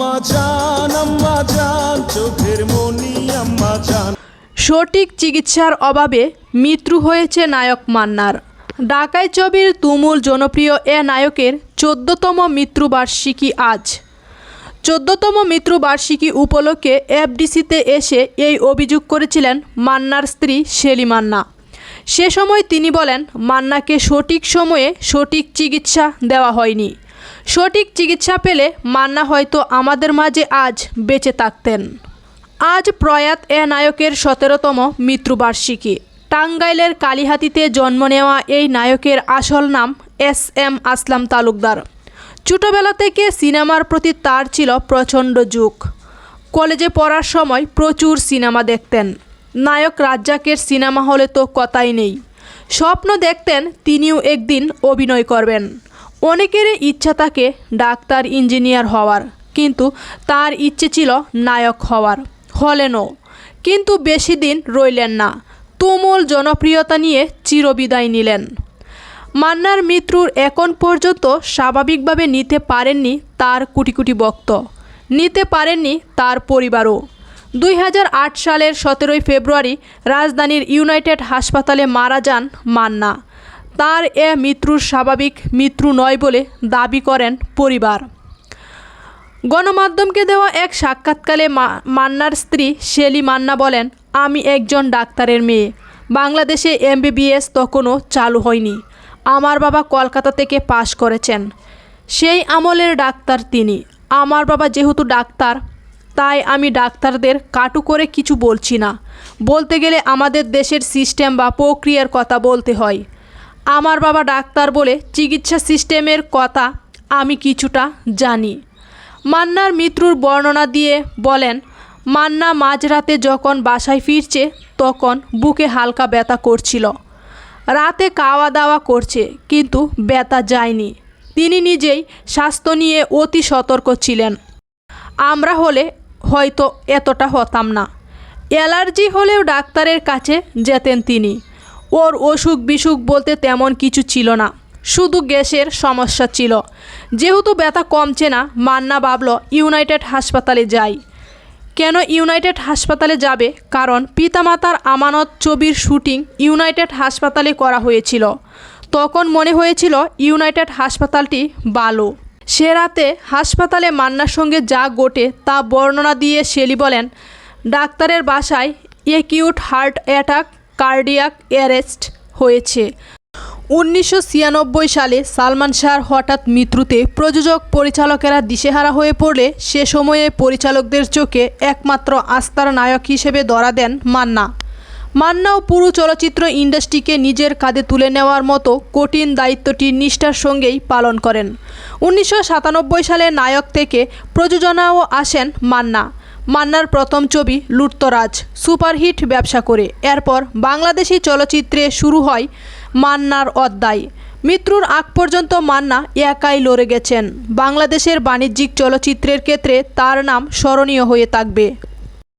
আম্মা জান আম্মা জান, চোখের মনি আম্মা জান। সঠিক চিকিৎসার অভাবে মৃত্যু হয়েছে নায়ক মান্নার। ডাকাই ছবির তুমুল জনপ্রিয় এ নায়কের চোদ্দতম মৃত্যুবার্ষিকী আজ। চোদ্দতম মৃত্যুবার্ষিকী উপলক্ষে এফডিসিতে এসে এই অভিযোগ করেছিলেন মান্নার স্ত্রী শেলি মান্না। সে সময় তিনি বলেন, মান্নাকে সঠিক সময়ে সঠিক চিকিৎসা দেওয়া হয়নি। সঠিক চিকিৎসা পেলে মান্না হয়তো আমাদের মাঝে আজ বেঁচে থাকতেন। আজ প্রয়াত এ নায়কের সতেরোতম মৃত্যুবার্ষিকী। টাঙ্গাইলের কালিহাতিতে জন্ম নেওয়া এই নায়কের আসল নাম এস এম আসলাম তালুকদার। ছোটোবেলা থেকে সিনেমার প্রতি তার ছিল প্রচণ্ড যুগ। কলেজে পড়ার সময় প্রচুর সিনেমা দেখতেন। নায়ক রাজ্জাকের সিনেমা হলে তো কথাই নেই। স্বপ্ন দেখতেন তিনিও একদিন অভিনয় করবেন। অনেকেরই ইচ্ছা থাকে ডাক্তার, ইঞ্জিনিয়ার হওয়ার, কিন্তু তার ইচ্ছে ছিল নায়ক হওয়ার। হলেনও কিন্তু বেশি দিন রইলেন না। তুমুল জনপ্রিয়তা নিয়ে চিরবিদায় নিলেন। মান্নার মৃত্যুর এখন পর্যন্ত স্বাভাবিকভাবে নিতে পারেননি তার কোটি কোটি ভক্ত। নিতে পারেননি তার পরিবারও। দুই হাজার আট সালের সতেরোই ফেব্রুয়ারি রাজধানীর ইউনাইটেড হাসপাতালে মারা যান মান্না। তার এ মৃত্যুর স্বাভাবিক মৃত্যু নয় বলে দাবি করেন পরিবার। গণমাধ্যমকে দেওয়া এক সাক্ষাৎকালে মান্নার স্ত্রী শেলি মান্না বলেন, আমি একজন ডাক্তারের মেয়ে। বাংলাদেশে এমবিবিএস তখনও চালু হয়নি। আমার বাবা কলকাতা থেকে পাশ করেছেন। সেই আমলের ডাক্তার তিনি। আমার বাবা যেহেতু ডাক্তার, তাই আমি ডাক্তারদের কাটু করে কিছু বলছি না। বলতে গেলে আমাদের দেশের সিস্টেম বা প্রক্রিয়ার কথা বলতে হয়। আমার বাবা ডাক্তার বলে চিকিৎসা সিস্টেমের কথা আমি কিছুটা জানি। মান্নার মৃত্যুর বর্ণনা দিয়ে বলেন, মান্না মাঝরাতে যখন বাসায় ফিরছে, তখন বুকে হালকা ব্যথা করছিল। রাতে খাওয়া দাওয়া করছে, কিন্তু ব্যথা যায়নি। তিনি নিজেই স্বাস্থ্য নিয়ে অতি সতর্ক ছিলেন। আমরা হলে হয়তো এতটা হতাম না। অ্যালার্জি হলেও ডাক্তারের কাছে যেতেন তিনি। ওর অসুখ বিসুখ বলতে তেমন কিছু ছিল না। শুধু গ্যাসের সমস্যা ছিল। যেহেতু ব্যথা কমছে না, মান্না ভাবল ইউনাইটেড হাসপাতালে যাই। কেন ইউনাইটেড হাসপাতালে যাবে? কারণ পিতামাতার আমানত ছবির শুটিং ইউনাইটেড হাসপাতালে করা হয়েছিল। তখন মনে হয়েছিল ইউনাইটেড হাসপাতালটি ভালো সে রাতে হাসপাতালে মান্নার সঙ্গে যা ঘটে তা বর্ণনা দিয়ে শেলি বলেন, ডাক্তারের বাসায় acute heart attack cardiac arrest হয়েছে। উনিশশো ছিয়ানব্বই সালে সালমান শাহর হঠাৎ মৃত্যুতে প্রযোজক পরিচালকেরা দিশেহারা হয়ে পড়লে সে সময়ে পরিচালকদের চোখে একমাত্র আস্থার নায়ক হিসেবে ধরা দেন মান্না। মান্নাও পুরো চলচ্চিত্র ইন্ডাস্ট্রিকে নিজের কাঁধে তুলে নেওয়ার মতো কঠিন দায়িত্বটি নিষ্ঠার সঙ্গেই পালন করেন। উনিশশো সাতানব্বই সালে নায়ক থেকে প্রযোজনাও আসেন মান্না। মান্নার প্রথম ছবি লুটতরাজ, সুপারহিট ব্যবসা করে। এরপর বাংলাদেশি চলচ্চিত্রে শুরু হয় মান্নার অধ্যায়। মৃত্যুর আগ পর্যন্ত মান্না একাই লড়ে গেছেন। বাংলাদেশের বাণিজ্যিক চলচ্চিত্রের ক্ষেত্রে তার নাম স্মরণীয় হয়ে থাকবে।